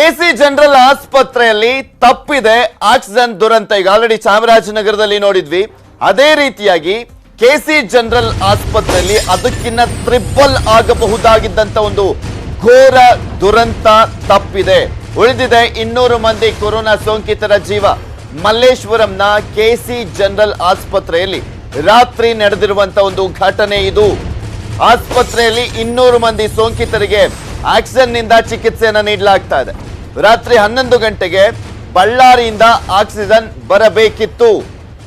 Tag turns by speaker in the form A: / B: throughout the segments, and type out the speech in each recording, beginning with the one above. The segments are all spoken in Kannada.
A: ಕೆಸಿ ಜನರಲ್ ಆಸ್ಪತ್ರೆಯಲ್ಲಿ ತಪ್ಪಿದೆ, ಆಕ್ಸಿಜನ್ ದುರಂತ ಈಗ ಆಲ್ರೆಡಿ ಚಾಮರಾಜನಗರದಲ್ಲಿ ನೋಡಿದ್ವಿ. ಅದೇ ರೀತಿಯಾಗಿ ಕೆಸಿ ಜನರಲ್ ಆಸ್ಪತ್ರೆಯಲ್ಲಿ ಅದಕ್ಕಿನ್ನ ತ್ರಿಬಲ್ ಆಗಬಹುದಾಗಿದ್ದಂತ ಒಂದು ಘೋರ ದುರಂತ ತಪ್ಪಿದೆ. ಉಳಿದಿದೆ ಇನ್ನೂರು ಮಂದಿ ಕೊರೋನಾ ಸೋಂಕಿತರ ಜೀವ. ಮಲ್ಲೇಶ್ವರಂನ ಕೆಸಿ ಜನರಲ್ ಆಸ್ಪತ್ರೆಯಲ್ಲಿ ರಾತ್ರಿ ನಡೆದಿರುವಂತ ಒಂದು ಘಟನೆ ಇದು. ಆಸ್ಪತ್ರೆಯಲ್ಲಿ ಇನ್ನೂರು ಮಂದಿ ಸೋಂಕಿತರಿಗೆ ಆಕ್ಸಿಜನ್ನಿಂದ ಚಿಕಿತ್ಸೆಯನ್ನು ನೀಡಲಾಗ್ತಾ ಇದೆ. ರಾತ್ರಿ ಹನ್ನೊಂದು ಗಂಟೆಗೆ ಬಳ್ಳಾರಿಯಿಂದ ಆಕ್ಸಿಜನ್ ಬರಬೇಕಿತ್ತು.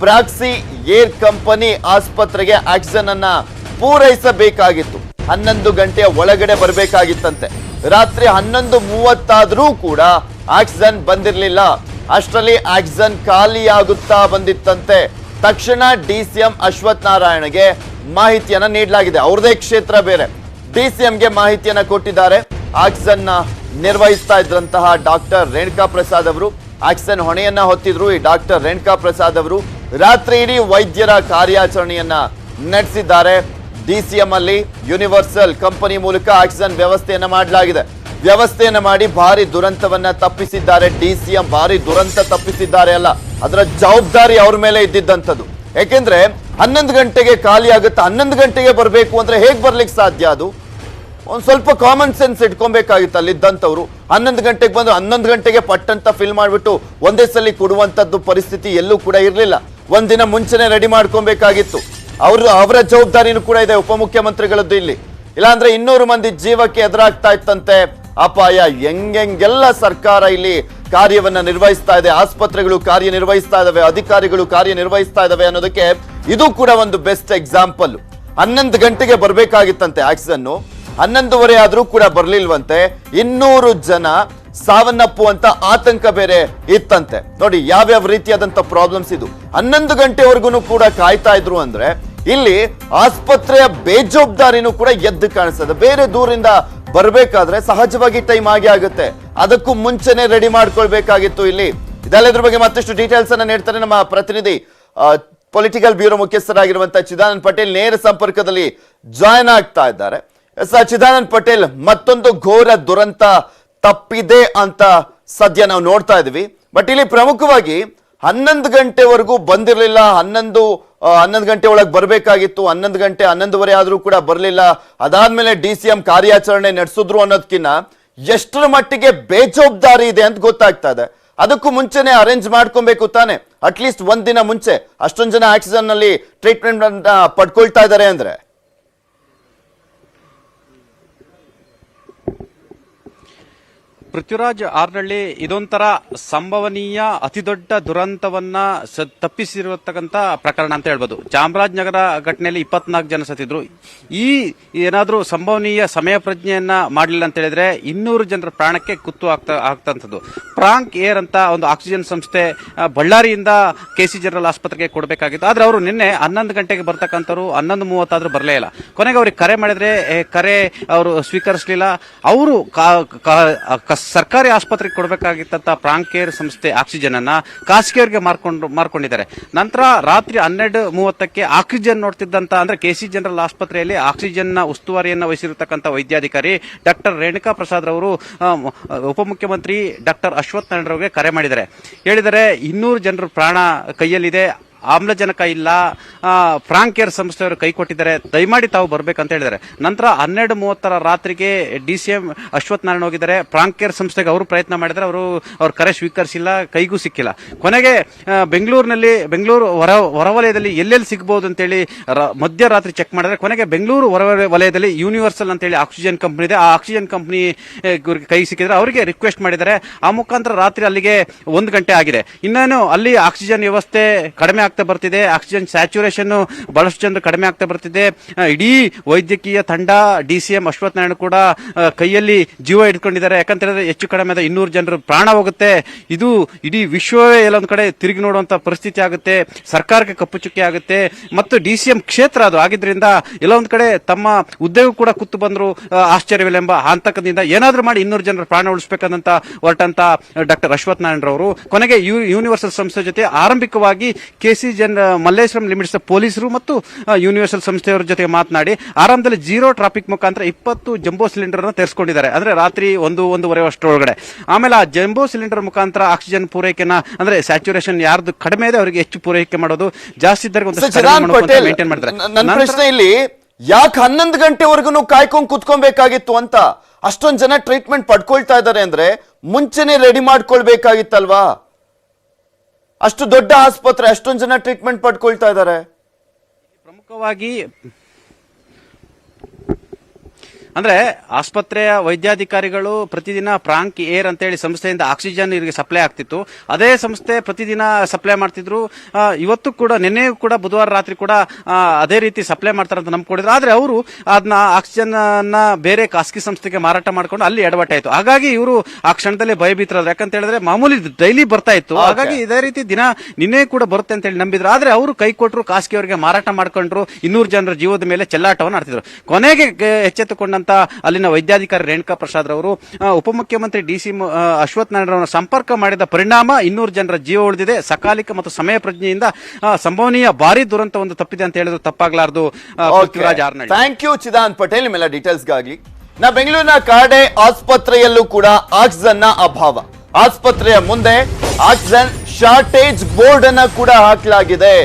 A: ಪ್ರಾಕ್ಸಿ ಏರ್ ಕಂಪನಿ ಆಸ್ಪತ್ರೆಗೆ ಆಕ್ಸಿಜನ್ ಅನ್ನ ಪೂರೈಸಬೇಕಾಗಿತ್ತು. ಹನ್ನೊಂದು ಗಂಟೆಯ ಒಳಗಡೆ ಬರಬೇಕಾಗಿತ್ತಂತೆ. ರಾತ್ರಿ ಹನ್ನೊಂದು ಮೂವತ್ತಾದ್ರೂ ಕೂಡ ಆಕ್ಸಿಜನ್ ಬಂದಿರಲಿಲ್ಲ. ಅಷ್ಟರಲ್ಲಿ ಆಕ್ಸಿಜನ್ ಖಾಲಿಯಾಗುತ್ತಾ ಬಂದಿತ್ತಂತೆ. ತಕ್ಷಣ ಡಿ ಸಿ ಎಂ ಅಶ್ವಥ್ ನಾರಾಯಣಗೆ ಮಾಹಿತಿಯನ್ನ ನೀಡಲಾಗಿದೆ. ಅವ್ರದೇ ಕ್ಷೇತ್ರ ಬೇರೆ. ಡಿ ಸಿ ಎಂಗೆ ಮಾಹಿತಿಯನ್ನ ಕೊಟ್ಟಿದ್ದಾರೆ. ಆಕ್ಸಿಜನ್ನ ನಿರ್ವಹಿಸ್ತಾ ಇದ್ರಂತಹ ಡಾಕ್ಟರ್ ರೇಣುಕಾ ಪ್ರಸಾದ್ ಅವರು. ಆಕ್ಸಿಜನ್ ಹೊಣೆಯನ್ನ ಹೊತ್ತಿದ್ರು ಈ ಡಾಕ್ಟರ್ ರೇಣುಕಾ ಪ್ರಸಾದ್ ಅವರು. ರಾತ್ರಿ ಇಡೀ ವೈದ್ಯರ ಕಾರ್ಯಾಚರಣೆಯನ್ನ ನಡೆಸಿದ್ದಾರೆ. ಡಿ ಸಿ ಎಂ ಅಲ್ಲಿ ಯೂನಿವರ್ಸಲ್ ಕಂಪನಿ ಮೂಲಕ ಆಕ್ಸಿಜನ್ ವ್ಯವಸ್ಥೆಯನ್ನ ಮಾಡಲಾಗಿದೆ. ವ್ಯವಸ್ಥೆಯನ್ನ ಮಾಡಿ ಭಾರಿ ದುರಂತವನ್ನ ತಪ್ಪಿಸಿದ್ದಾರೆ. ಡಿ ಸಿ ಎಂ ಭಾರಿ ದುರಂತ ತಪ್ಪಿಸಿದ್ದಾರೆ ಅಲ್ಲ. ಅದರ ಜವಾಬ್ದಾರಿ ಅವ್ರ ಮೇಲೆ ಇದ್ದಿದ್ದಂಥದ್ದು. ಯಾಕೆಂದ್ರೆ ಹನ್ನೊಂದು ಗಂಟೆಗೆ ಖಾಲಿ ಆಗುತ್ತೆ. ಹನ್ನೊಂದು ಗಂಟೆಗೆ ಬರಬೇಕು ಅಂದ್ರೆ ಹೇಗೆ ಬರ್ಲಿಕ್ಕೆ ಸಾಧ್ಯ ಅದು? ಒಂದ್ ಸ್ವಲ್ಪ ಕಾಮನ್ ಸೆನ್ಸ್ ಇಟ್ಕೊಬೇಕಾಗಿತ್ತು. ಅಲ್ಲಿದ್ದಂಥವ್ರು ಹನ್ನೊಂದು ಗಂಟೆಗೆ ಬಂದು ಹನ್ನೊಂದು ಗಂಟೆಗೆ ಪಟ್ಟಂತ ಫಿಲ್ ಮಾಡಿಬಿಟ್ಟು ಒಂದೇ ಸಲ ಕೊಡುವಂಥದ್ದು ಪರಿಸ್ಥಿತಿ ಎಲ್ಲೂ ಕೂಡ ಇರಲಿಲ್ಲ. ಒಂದಿನ ಮುಂಚೆನೆ ರೆಡಿ ಮಾಡ್ಕೊಬೇಕಾಗಿತ್ತು. ಅವರು, ಅವರ ಜವಾಬ್ದಾರಿನೂ ಕೂಡ ಇದೆ. ಉಪಮುಖ್ಯಮಂತ್ರಿಗಳದ್ದು ಇಲ್ಲಿ. ಇಲ್ಲಾಂದ್ರೆ ಇನ್ನೂರು ಮಂದಿ ಜೀವಕ್ಕೆ ಎದುರಾಗ್ತಾ ಇತ್ತಂತೆ. ಅಪಾಯ. ಹೆಂಗೆಲ್ಲ ಸರ್ಕಾರ ಇಲ್ಲಿ ಕಾರ್ಯವನ್ನ ನಿರ್ವಹಿಸ್ತಾ ಇದೆ. ಆಸ್ಪತ್ರೆಗಳು ಕಾರ್ಯನಿರ್ವಹಿಸ್ತಾ ಇದಾವೆ. ಅಧಿಕಾರಿಗಳು ಕಾರ್ಯನಿರ್ವಹಿಸ್ತಾ ಇದಾವೆ ಅನ್ನೋದಕ್ಕೆ ಇದು ಕೂಡ ಒಂದು ಬೆಸ್ಟ್ ಎಕ್ಸಾಂಪಲ್ ಹನ್ನೊಂದು ಗಂಟೆಗೆ ಬರಬೇಕಾಗಿತ್ತಂತೆ ಆಕ್ಸಿಜನ್ ಹನ್ನೊಂದುವರೆ ಆದರೂ ಕೂಡ ಬರಲಿಲ್ವಂತೆ. ಇನ್ನೂರು ಜನ ಸಾವನ್ನಪ್ಪುವಂತ ಆತಂಕ ಬೇರೆ ಇತ್ತಂತೆ. ನೋಡಿ, ಯಾವ್ಯಾವ ರೀತಿಯಾದಂತ ಪ್ರಾಬ್ಲಮ್ಸ್ ಇದು. ಹನ್ನೊಂದು ಗಂಟೆವರೆಗೂ ಕೂಡ ಕಾಯ್ತಾ ಇದ್ರು ಅಂದ್ರೆ, ಇಲ್ಲಿ ಆಸ್ಪತ್ರೆಯ ಬೇಜವಾಬ್ದಾರಿನೂ ಕೂಡ ಎದ್ದು ಕಾಣಿಸ್ತದೆ. ಬೇರೆ ದೂರಿಂದ ಬರಬೇಕಾದ್ರೆ ಸಹಜವಾಗಿ ಟೈಮ್ ಆಗಿ ಆಗುತ್ತೆ. ಅದಕ್ಕೂ ಮುಂಚೆನೆ ರೆಡಿ ಮಾಡ್ಕೊಳ್ಬೇಕಾಗಿತ್ತು ಇಲ್ಲಿ. ಇದೆಲ್ಲದ್ರ ಬಗ್ಗೆ ಮತ್ತಷ್ಟು ಡೀಟೇಲ್ಸ್ ಅನ್ನ ನೀಡ್ತಾರೆ ನಮ್ಮ ಪ್ರತಿನಿಧಿ ಪೊಲಿಟಿಕಲ್ ಬ್ಯೂರೋ ಮುಖ್ಯಸ್ಥರಾಗಿರುವಂತಹ ಚಿದಾನಂದ್ ಪಟೇಲ್ ನೇರ ಸಂಪರ್ಕದಲ್ಲಿ ಜಾಯ್ನ್ ಆಗ್ತಾ ಇದ್ದಾರೆ. ಎಸ್ ಚಿದಾನಂದ್ ಪಟೇಲ್ ಮತ್ತೊಂದು ಘೋರ ದುರಂತ ತಪ್ಪಿದೆ ಅಂತ ಸದ್ಯ ನಾವು ನೋಡ್ತಾ ಇದ್ವಿ ಬಟ್ ಇಲ್ಲಿ ಪ್ರಮುಖವಾಗಿ ಹನ್ನೊಂದು ಗಂಟೆವರೆಗೂ ಬಂದಿರಲಿಲ್ಲ, ಹನ್ನೊಂದು ಹನ್ನೊಂದು ಗಂಟೆ ಒಳಗೆ ಬರಬೇಕಾಗಿತ್ತು, ಹನ್ನೊಂದು ಗಂಟೆ, ಹನ್ನೊಂದುವರೆ ಆದರೂ ಕೂಡ ಬರಲಿಲ್ಲ. ಅದಾದ್ಮೇಲೆ ಡಿ ಸಿ ಎಂ ಕಾರ್ಯಾಚರಣೆ ನಡೆಸಿದ್ರು ಅನ್ನೋದಕ್ಕಿಂತ ಎಷ್ಟರ ಮಟ್ಟಿಗೆ ಬೇಜವಾಬ್ದಾರಿ ಇದೆ ಅಂತ ಗೊತ್ತಾಗ್ತಾ ಇದೆ. ಅದಕ್ಕೂ ಮುಂಚೆನೆ ಅರೇಂಜ್ ಮಾಡ್ಕೊಬೇಕು ತಾನೆ. ಅಟ್ಲೀಸ್ಟ್ ಒಂದ್ ದಿನ ಮುಂಚೆ ಅಷ್ಟೊಂದು ಜನ ಆಕ್ಸಿಜನ್ನಲ್ಲಿ ಟ್ರೀಟ್ಮೆಂಟ್ ಪಡ್ಕೊಳ್ತಾ ಇದ್ದಾರೆ ಅಂದ್ರೆ.
B: ಪೃಥ್ವಿರಾಜ್ ಆರ್ನಳ್ಳಿ, ಇದೊಂಥರ ಸಂಭವನೀಯ, ಅತಿದೊಡ್ಡ ದುರಂತವನ್ನ ತಪ್ಪಿಸಿರತಕ್ಕಂತ ಪ್ರಕರಣ ಅಂತ ಹೇಳ್ಬೋದು. ಚಾಮರಾಜನಗರ ಘಟನೆಯಲ್ಲಿ ಇಪ್ಪತ್ನಾಲ್ಕು ಜನ ಸತ್ತಿದ್ರು. ಈ ಏನಾದರೂ ಸಂಭವನೀಯ ಸಮಯ ಪ್ರಜ್ಞೆಯನ್ನ ಮಾಡಲಿಲ್ಲ ಅಂತ ಹೇಳಿದ್ರೆ ಇನ್ನೂರು ಜನರ ಪ್ರಾಣಕ್ಕೆ ಕುತ್ತು ಆಗ್ತಾ, ಆಗ್ತಂಥದ್ದು. ಪ್ರಾಂಕ್ ಏರ್ ಅಂತ ಒಂದು ಆಕ್ಸಿಜನ್ ಸಂಸ್ಥೆ ಬಳ್ಳಾರಿಯಿಂದ ಕೆ ಸಿ ಜನರಲ್ ಆಸ್ಪತ್ರೆಗೆ ಕೊಡಬೇಕಾಗಿತ್ತು. ಆದರೆ ಅವರು ನಿನ್ನೆ ಹನ್ನೊಂದು ಗಂಟೆಗೆ ಬರ್ತಕ್ಕಂಥವ್ರು, ಹನ್ನೊಂದು ಮೂವತ್ತಾದರೂ ಬರಲೇ ಇಲ್ಲ. ಕೊನೆಗೆ ಅವ್ರಿಗೆ ಕರೆ ಮಾಡಿದ್ರೆ ಕರೆ ಅವರು ಸ್ವೀಕರಿಸಲಿಲ್ಲ. ಅವರು ಸರ್ಕಾರಿ ಆಸ್ಪತ್ರೆಗೆ ಕೊಡಬೇಕಾಗಿತ್ತಂತ ಪ್ರಾಂಕೇರ್ ಸಂಸ್ಥೆ ಆಕ್ಸಿಜನ್ ಅನ್ನ ಖಾಸಗಿಯವರಿಗೆ ಮಾರ್ಕೊಂಡು ಮಾರ್ಕೊಂಡಿದ್ದಾರೆ. ನಂತರ ರಾತ್ರಿ ಹನ್ನೆರಡು ಮೂವತ್ತಕ್ಕೆ ಆಕ್ಸಿಜನ್ ನೋಡ್ತಿದ್ದಂತ ಅಂದ್ರೆ ಕೆಸಿ ಜನರಲ್ ಆಸ್ಪತ್ರೆಯಲ್ಲಿ ಆಕ್ಸಿಜನ್ನ ಉಸ್ತುವಾರಿಯನ್ನ ವಹಿಸಿರತಕ್ಕಂತ ವೈದ್ಯಾಧಿಕಾರಿ ಡಾಕ್ಟರ್ ರೇಣುಕಾ ಪ್ರಸಾದ್ ರವರು ಉಪಮುಖ್ಯಮಂತ್ರಿ ಡಾಕ್ಟರ್ ಅಶ್ವಥ್ ನಾರಾಯಣರವರಿಗೆ ಕರೆ ಮಾಡಿದ್ದಾರೆ. ಹೇಳಿದರೆ ಇನ್ನೂರು ಜನರ ಪ್ರಾಣ ಕೈಯಲ್ಲಿದೆ. ಆಮ್ಲಜನಕ ಇಲ್ಲ ಫ್ರಾಂಕ್ ಕೇರ್ ಸಂಸ್ಥೆಯವರು ಕೈ ಕೊಟ್ಟಿದ್ದಾರೆ. ದಯಮಾಡಿ ತಾವು ಬರಬೇಕಂತ ಹೇಳಿದ್ದಾರೆ. ನಂತರ ಹನ್ನೆರಡು ಮೂವತ್ತರ ರಾತ್ರಿಗೆ D C M Ashwath Narayana ಹೋಗಿದ್ದಾರೆ. ಫ್ರಾಂಕ್ ಕೇರ್ ಸಂಸ್ಥೆಗೆ ಅವರು ಪ್ರಯತ್ನ ಮಾಡಿದರೆ ಅವರು, ಅವ್ರ ಕರೆ ಸ್ವೀಕರಿಸಿಲ್ಲ, ಕೈಗೂ ಸಿಕ್ಕಿಲ್ಲ. ಕೊನೆಗೆ ಬೆಂಗಳೂರಿನಲ್ಲಿ, ಬೆಂಗಳೂರು ಹೊರ, ಹೊರವಲಯದಲ್ಲಿ ಎಲ್ಲೆಲ್ಲಿ ಸಿಗಬಹುದು ಅಂತೇಳಿ ಮಧ್ಯರಾತ್ರಿ ಚೆಕ್ ಮಾಡಿದ್ರೆ ಕೊನೆಗೆ ಬೆಂಗಳೂರು ಹೊರ ವಲಯದಲ್ಲಿ ಯೂನಿವರ್ಸಲ್ ಅಂತೇಳಿ ಆಕ್ಸಿಜನ್ ಕಂಪ್ನಿ ಇದೆ. ಆ ಆಕ್ಸಿಜನ್ ಕಂಪ್ನಿ ಕೈ ಸಿಕ್ಕಿದ್ರೆ ಅವರಿಗೆ ರಿಕ್ವೆಸ್ಟ್ ಮಾಡಿದ್ದಾರೆ. ಆ ಮುಖಾಂತರ ರಾತ್ರಿ ಅಲ್ಲಿಗೆ ಒಂದು ಗಂಟೆ ಆಗಿದೆ. ಇನ್ನೇನು, ಅಲ್ಲಿ ಆಕ್ಸಿಜನ್ ವ್ಯವಸ್ಥೆ ಕಡಿಮೆ ಆಗ್ತಾ ಬರ್ತಿದೆ. ಆಕ್ಸಿಜನ್ ಸ್ಯಾಚುರೇಷನ್ ಬಹಳಷ್ಟು ಜನರು ಕಡಿಮೆ ಆಗ್ತಾ ಬರ್ತಿದೆ. ಇಡೀ ವೈದ್ಯಕೀಯ ತಂಡ, D C M Ashwath Narayana ಕೂಡ ಕೈಯಲ್ಲಿ ಜೀವ ಇಟ್ಕೊಂಡಿದ್ದಾರೆ ಯಾಕಂತ ಹೇಳಿದ್ರೆ ಹೆಚ್ಚು ಕಡಿಮೆ ಆದ ಇನ್ನೂರು ಜನರು ಪ್ರಾಣ ಹೋಗುತ್ತೆ. ಇದು ಇಡೀ ವಿಶ್ವವೇ ಎಲ್ಲೊಂದು ಕಡೆ ತಿರುಗಿ ನೋಡುವಂತ ಪರಿಸ್ಥಿತಿ ಆಗುತ್ತೆ. ಸರ್ಕಾರಕ್ಕೆ ಕಪ್ಪು ಚುಕ್ಕಿ ಆಗುತ್ತೆ. ಮತ್ತು ಡಿ ಸಿ ಎಂ ಕ್ಷೇತ್ರ ಅದು ಆಗಿದ್ರಿಂದ ಎಲ್ಲೊಂದು ಕಡೆ ತಮ್ಮ ಉದ್ಯೋಗ ಕೂಡ ಕುತ್ತು ಬಂದ್ರು ಆಶ್ಚರ್ಯವಿಲ್ಲ ಎಂಬ ಹಂತಕದಿಂದ ಏನಾದ್ರೂ ಮಾಡಿ ಇನ್ನೂರು ಜನರ ಪ್ರಾಣ ಉಳಿಸಬೇಕಾದಂತ ಹೊರಟಂತ ಡಾಕ್ಟರ್ ಅಶ್ವಥ್ ನಾರಾಯಣ ರವರು. ಕೊನೆಗೆ ಯೂನಿವರ್ಸಲ್ ಸಂಸ್ಥೆ ಜೊತೆ ಆರಂಭಿಕವಾಗಿ ಕೆಸಿ ಸಿ ಜನ್ ಮಲ್ಲೇಶ್ವರಂ ಲಿಮಿಟ್ಸ್ ಪೊಲೀಸರು ಮತ್ತು ಯೂನಿವರ್ಸಲ್ ಸಂಸ್ಥೆಯವರ ಜೊತೆ ಮಾತನಾಡಿ ಆರಂಭದಲ್ಲಿ ಜೀರೋ ಟ್ರಾಫಿಕ್ ಮುಖಾಂತರ ಇಪ್ಪತ್ತು ಜಂಬೋ ಸಿಲಿಂಡರ್ ತೆರೆಸ್ಕೊಂಡಿದ್ದಾರೆ. ಅಂದ್ರೆ ರಾತ್ರಿ ಒಂದು ಒಂದೂವರೆ ಅಷ್ಟರೊಳಗಡೆ. ಆಮೇಲೆ ಆ ಜಂಬೋ ಸಿಲಿಂಡರ್ ಮುಖಾಂತರ ಆಕ್ಸಿಜನ್ ಪೂರೈಕೆನ ಅಂದ್ರೆ ಸ್ಯಾಚುರೇಷನ್ ಯಾರ್ದು ಕಡಿಮೆ ಇದೆ ಅವರಿಗೆ ಹೆಚ್ಚು ಪೂರೈಕೆ ಮಾಡೋದು ಜಾಸ್ತಿ ಮೇಂಟೈನ್ ಮಾಡ್ತಾರೆ
A: ನನ್ನ ಪ್ರಶ್ನೆ ಇಲ್ಲಿ ಯಾಕೆ ಹನ್ನೊಂದು ಗಂಟೆವರೆಗೂ ಕಾಯ್ಕೊಂಡ್ ಕುತ್ಕೊಬೇಕಾಗಿತ್ತು ಅಂತ ಅಷ್ಟೊಂದ್ ಜನ ಟ್ರೀಟ್ಮೆಂಟ್ ಪಡ್ಕೊಳ್ತಾ ಇದ್ದಾರೆ ಅಂದ್ರೆ ಮುಂಚೆನೆ ರೆಡಿ ಮಾಡ್ಕೊಳ್ಬೇಕಾಗಿತ್ತಲ್ವಾ? ಅಷ್ಟು ದೊಡ್ಡ ಆಸ್ಪತ್ರೆ ಅಷ್ಟೊಂದು ಜನ ಟ್ರೀಟ್ಮೆಂಟ್ ಪಡ್ಕೊಳ್ತಾ ಇದ್ದಾರೆ
B: ಪ್ರಮುಖವಾಗಿ ಅಂದ್ರೆ ಆಸ್ಪತ್ರೆಯ ವೈದ್ಯಾಧಿಕಾರಿಗಳು ಪ್ರತಿದಿನ ಪ್ರಾಂಕ್ ಏರ್ ಅಂತೇಳಿ ಸಂಸ್ಥೆಯಿಂದ ಆಕ್ಸಿಜನ್ ಇವರಿಗೆ ಸಪ್ಲೈ ಆಗ್ತಿತ್ತು. ಅದೇ ಸಂಸ್ಥೆ ಪ್ರತಿದಿನ ಸಪ್ಲೈ ಮಾಡ್ತಿದ್ರು. ಇವತ್ತು ಕೂಡ ನಿನ್ನೆ ಕೂಡ ಬುಧವಾರ ರಾತ್ರಿ ಕೂಡ ಅದೇ ರೀತಿ ಸಪ್ಲೈ ಮಾಡ್ತಾರೆ ಅಂತ ನಂಬ್ಕೊಂಡಿದ್ರು. ಆದ್ರೆ ಅವರು ಅದನ್ನ ಆಕ್ಸಿಜನ್ ಅನ್ನ ಬೇರೆ ಖಾಸಗಿ ಸಂಸ್ಥೆಗೆ ಮಾರಾಟ ಮಾಡ್ಕೊಂಡು ಅಲ್ಲಿ ಎಡವಟ್ಟ ಆಯ್ತು ಹಾಗಾಗಿ ಇವರು ಆ ಕ್ಷಣದಲ್ಲಿ ಭಯಭೀತರಾದ್ರು. ಯಾಕಂತ ಹೇಳಿದ್ರೆ ಮಾಮೂಲಿ ಡೈಲಿ ಬರ್ತಾ ಇತ್ತು. ಹಾಗಾಗಿ ಇದೇ ರೀತಿ ದಿನ ನಿನ್ನೆ ಕೂಡ ಬರುತ್ತೆ ಅಂತ ಹೇಳಿ ನಂಬಿದ್ರು. ಆದ್ರೆ ಅವರು ಕೈ ಕೊಟ್ಟರು ಖಾಸಗಿಯವರಿಗೆ ಮಾರಾಟ ಮಾಡ್ಕೊಂಡ್ರು. ಇನ್ನೂರು ಜನರ ಜೀವದ ಮೇಲೆ ಚೆಲ್ಲಾಟವನ್ನು ಆಡ್ತಿದ್ರು. ಕೊನೆಗೆ ಗ- ಎಚ್ಚೆತ್ತುಕೊಂಡಂತ ಅಲ್ಲಿನ ವೈದ್ಯಾಧಿಕಾರಿ ರೇಣುಕಾ ಪ್ರಸಾದ್ ರವರು ಉಪಮುಖ್ಯಮಂತ್ರಿ ಡಿ ಸಿ ಅಶ್ವಥ್ ನಾರಾಯಣ ಸಂಪರ್ಕ ಮಾಡಿದ ಪರಿಣಾಮ ಇನ್ನೂರು ಜನರ ಜೀವ ಉಳಿದಿದೆ. ಸಕಾಲಿಕ ಮತ್ತು ಸಮಯ ಪ್ರಜ್ಞೆಯಿಂದ ಸಂಭವನೀಯ ಭಾರಿ ದುರಂತ ಒಂದು ತಪ್ಪಿದೆ ಅಂತ ಹೇಳಿದ್ರು ತಪ್ಪಾಗಲಾರದು
A: ಥ್ಯಾಂಕ್ ಯು ಚಿದಾನ್ ಪಟೇಲ್. ನಿಮ್ಮೆಲ್ಲ ಡೀಟೇಲ್ಸ್ಗಾಗಿ ನಾ ಬೆಂಗಳೂರಿನ ಕಾಡೆ ಆಸ್ಪತ್ರೆಯಲ್ಲೂ ಕೂಡ ಆಕ್ಸಿಜನ್ನ ಅಭಾವ. ಆಸ್ಪತ್ರೆಯ ಮುಂದೆ ಆಕ್ಸಿಜನ್ ಶಾರ್ಟೇಜ್ ಬೋರ್ಡ್ ಅನ್ನ ಕೂಡ ಹಾಕಲಾಗಿದೆ.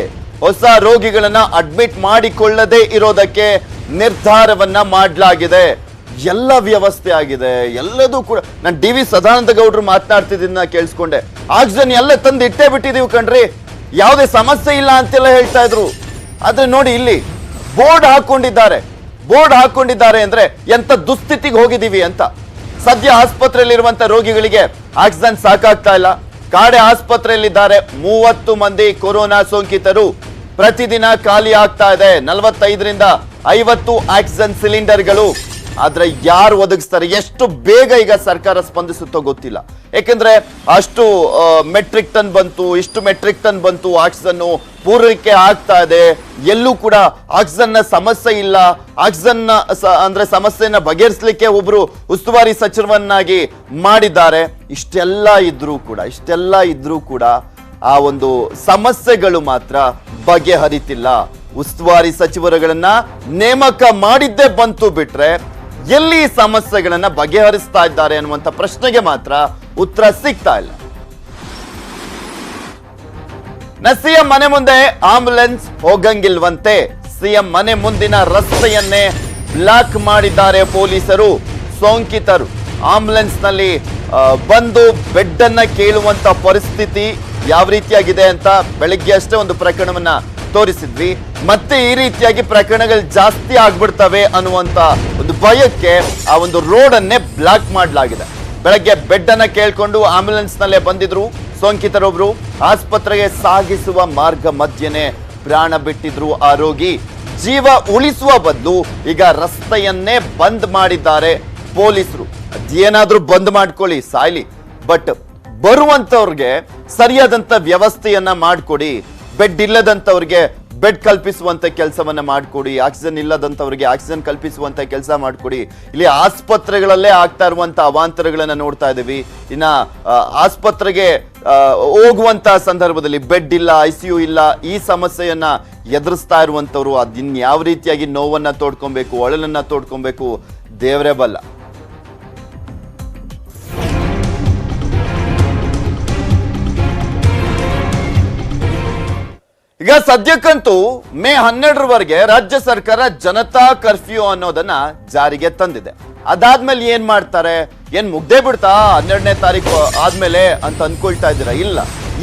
A: ಹೊಸ ರೋಗಿಗಳನ್ನ ಅಡ್ಮಿಟ್ ಮಾಡಿಕೊಳ್ಳದೆ ಇರೋದಕ್ಕೆ ನಿರ್ಧಾರವನ್ನ ಮಾಡಲಾಗಿದೆ. ಎಲ್ಲ ವ್ಯವಸ್ಥೆ ಆಗಿದೆ. ಎಲ್ಲದೂ ಕೂಡ ನಾನು ಡಿ ವಿ ಸದಾನಂದ ಗೌಡ್ರು ಮಾತನಾಡ್ತಿದ್ದನ್ನ ಕೇಳಿಸ್ಕೊಂಡೆ. ಆಕ್ಸಿಜನ್ ಎಲ್ಲ ತಂದು ಇಟ್ಟೇ ಬಿಟ್ಟಿದೀವಿ ಕಣ್ರಿ. ಯಾವುದೇ ಸಮಸ್ಯೆ ಇಲ್ಲ ಅಂತೆಲ್ಲ ಹೇಳ್ತಾ ಇದ್ರು. ಆದ್ರೆ ನೋಡಿ ಇಲ್ಲಿ ಬೋರ್ಡ್ ಹಾಕೊಂಡಿದ್ದಾರೆ. ಬೋರ್ಡ್ ಹಾಕೊಂಡಿದ್ದಾರೆ ಅಂದ್ರೆ ಎಂತ ದುಸ್ಥಿತಿಗೆ ಹೋಗಿದೀವಿ ಅಂತ. ಸದ್ಯ ಆಸ್ಪತ್ರೆಯಲ್ಲಿರುವಂತ ರೋಗಿಗಳಿಗೆ ಆಕ್ಸಿಜನ್ ಸಾಕಾಗ್ತಾ ಇಲ್ಲ. ಕಾಡೆ ಆಸ್ಪತ್ರೆಯಲ್ಲಿದ್ದಾರೆ ಮೂವತ್ತು ಮಂದಿ ಕೊರೋನಾ ಸೋಂಕಿತರು. ಪ್ರತಿದಿನ ಖಾಲಿ ಆಗ್ತಾ ಇದೆ. ನಲವತ್ತೈದರಿಂದ ಐವತ್ತು ಆಕ್ಸಿಜನ್ ಸಿಲಿಂಡರ್ಗಳು. ಆದ್ರೆ ಯಾರು ಒದಗಿಸ್ತಾರೆ? ಎಷ್ಟು ಬೇಗ ಈಗ ಸರ್ಕಾರ ಸ್ಪಂದಿಸುತ್ತೋ ಗೊತ್ತಿಲ್ಲ. ಯಾಕೆಂದ್ರೆ ಅಷ್ಟು ಮೆಟ್ರಿಕ್ ಟನ್ ಬಂತು, ಇಷ್ಟು ಮೆಟ್ರಿಕ್ ಟನ್ ಬಂತು ಆಕ್ಸಿಜನ್ ಪೂರೈಕೆ ಆಗ್ತಾ ಇದೆ. ಎಲ್ಲೂ ಕೂಡ ಆಕ್ಸಿಜನ್ನ ಸಮಸ್ಯೆ ಇಲ್ಲ. ಆಕ್ಸಿಜನ್ನ ಸ- ಅಂದ್ರೆ ಸಮಸ್ಯೆನ ಬಗೆಹರಿಸಲಿಕ್ಕೆ ಒಬ್ರು ಉಸ್ತುವಾರಿ ಸಚಿವನ್ನಾಗಿ ಮಾಡಿದ್ದಾರೆ. ಇಷ್ಟೆಲ್ಲ ಇದ್ರೂ ಕೂಡ, ಇಷ್ಟೆಲ್ಲ ಇದ್ರೂ ಕೂಡ ಆ ಒಂದು ಸಮಸ್ಯೆಗಳು ಮಾತ್ರ ಬಗೆಹರಿತಿಲ್ಲ. ಉಸ್ತುವಾರಿ ಸಚಿವರುಗಳನ್ನ ನೇಮಕ ಮಾಡಿದ್ದೇ ಬಂತು ಬಿಟ್ರೆ ಎಲ್ಲಿ ಸಮಸ್ಯೆಗಳನ್ನ ಬಗೆಹರಿಸ್ತಾ ಇದ್ದಾರೆ ಅನ್ನುವಂತ ಪ್ರಶ್ನೆಗೆ ಮಾತ್ರ ಉತ್ತರ ಸಿಗ್ತಾ ಇಲ್ಲ. ಸಿಎಂ ಮನೆ ಮುಂದೆ ಆಂಬುಲೆನ್ಸ್ ಹೋಗಂಗಿಲ್ವಂತೆ ಸಿಎಂ ಮನೆ ಮುಂದಿನ ರಸ್ತೆಯನ್ನೇ ಬ್ಲಾಕ್ ಮಾಡಿದ್ದಾರೆ ಪೊಲೀಸರು. ಸೋಂಕಿತರು ಆಂಬುಲೆನ್ಸ್ನಲ್ಲಿ ಬಂದು ಬೆಡ್ ಅನ್ನ ಕೇಳುವಂತ ಪರಿಸ್ಥಿತಿ ಯಾವ ರೀತಿಯಾಗಿದೆ ಅಂತ ಬೆಳಿಗ್ಗೆ ಅಷ್ಟೇ ಒಂದು ಪ್ರಕರಣವನ್ನ ತೋರಿಸಿದ್ವಿ. ಮತ್ತೆ ಈ ರೀತಿಯಾಗಿ ಪ್ರಕರಣಗಳು ಜಾಸ್ತಿ ಆಗ್ಬಿಡ್ತವೆ ಅನ್ನುವಂತ ಒಂದು ಭಯಕ್ಕೆ ಆ ಒಂದು ರೋಡ್ ಅನ್ನೇ ಬ್ಲಾಕ್ ಮಾಡಲಾಗಿದೆ. ಬೆಳಗ್ಗೆ ಬೆಡ್ ಅನ್ನ ಕೇಳ್ಕೊಂಡು ಆಂಬ್ಯುಲೆನ್ಸ್ ನಲ್ಲೇ ಬಂದಿದ್ರು ಸೋಂಕಿತರೊಬ್ರು. ಆಸ್ಪತ್ರೆಗೆ ಸಾಗಿಸುವ ಮಾರ್ಗ ಮಧ್ಯೆನೆ ಪ್ರಾಣ ಬಿಟ್ಟಿದ್ರು ಆ ರೋಗಿ. ಜೀವ ಉಳಿಸುವ ಬದಲು ಈಗ ರಸ್ತೆಯನ್ನೇ ಬಂದ್ ಮಾಡಿದ್ದಾರೆ ಪೊಲೀಸರು. ಅದೇನಾದ್ರೂ ಬಂದ್ ಮಾಡ್ಕೊಳ್ಳಿ, ಸಾಯ್ಲಿ. ಬಟ್ ಬರುವಂತವ್ರಿಗೆ ಸರಿಯಾದಂತ ವ್ಯವಸ್ಥೆಯನ್ನ ಮಾಡಿಕೊಡಿ. ಬೆಡ್ ಇಲ್ಲದಂಥವ್ರಿಗೆ ಬೆಡ್ ಕಲ್ಪಿಸುವಂತ ಕೆಲಸವನ್ನ ಮಾಡಿಕೊಡಿ, ಆಕ್ಸಿಜನ್ ಇಲ್ಲದಂಥವ್ರಿಗೆ ಆಕ್ಸಿಜನ್ ಕಲ್ಪಿಸುವಂತ ಕೆಲಸ ಮಾಡಿಕೊಡಿ. ಇಲ್ಲಿ ಆಸ್ಪತ್ರೆಗಳಲ್ಲೇ ಆಗ್ತಾ ಇರುವಂಥ ಅವಾಂತರಗಳನ್ನ ನೋಡ್ತಾ ಇದ್ದೀವಿ. ಇನ್ನು ಆಸ್ಪತ್ರೆಗೆ ಹೋಗುವಂಥ ಸಂದರ್ಭದಲ್ಲಿ ಬೆಡ್ ಇಲ್ಲ, ಐ ಸಿ ಯು ಇಲ್ಲ, ಈ ಸಮಸ್ಯೆಯನ್ನ ಎದುರಿಸ್ತಾ ಇರುವಂತವ್ರು ಅದಿನ್ ಯಾವ ರೀತಿಯಾಗಿ ನೋವನ್ನ ತೋಡ್ಕೊಬೇಕು, ಒಳಲನ್ನ ತೋಡ್ಕೊಬೇಕು, ದೇವರೇ ಬಲ್ಲ. ಈಗ ಸದ್ಯಕ್ಕಂತೂ ಮೇ ಹನ್ನೆರಡರವರೆಗೆ ರಾಜ್ಯ ಸರ್ಕಾರ ಜನತಾ ಕರ್ಫ್ಯೂ ಅನ್ನೋದನ್ನ ಜಾರಿಗೆ ತಂದಿದೆ. ಅದಾದ್ಮೇಲೆ ಏನ್ ಮಾಡ್ತಾರೆ? ಏನ್ ಮುಗ್ದೇ ಬಿಡ್ತಾ ಹನ್ನೆರಡನೇ ತಾರೀಕು ಆದ್ಮೇಲೆ ಅಂತ ಅನ್ಕೊಳ್ತಾ ಇದ್ದೀರಾ? ಇಲ್ಲ.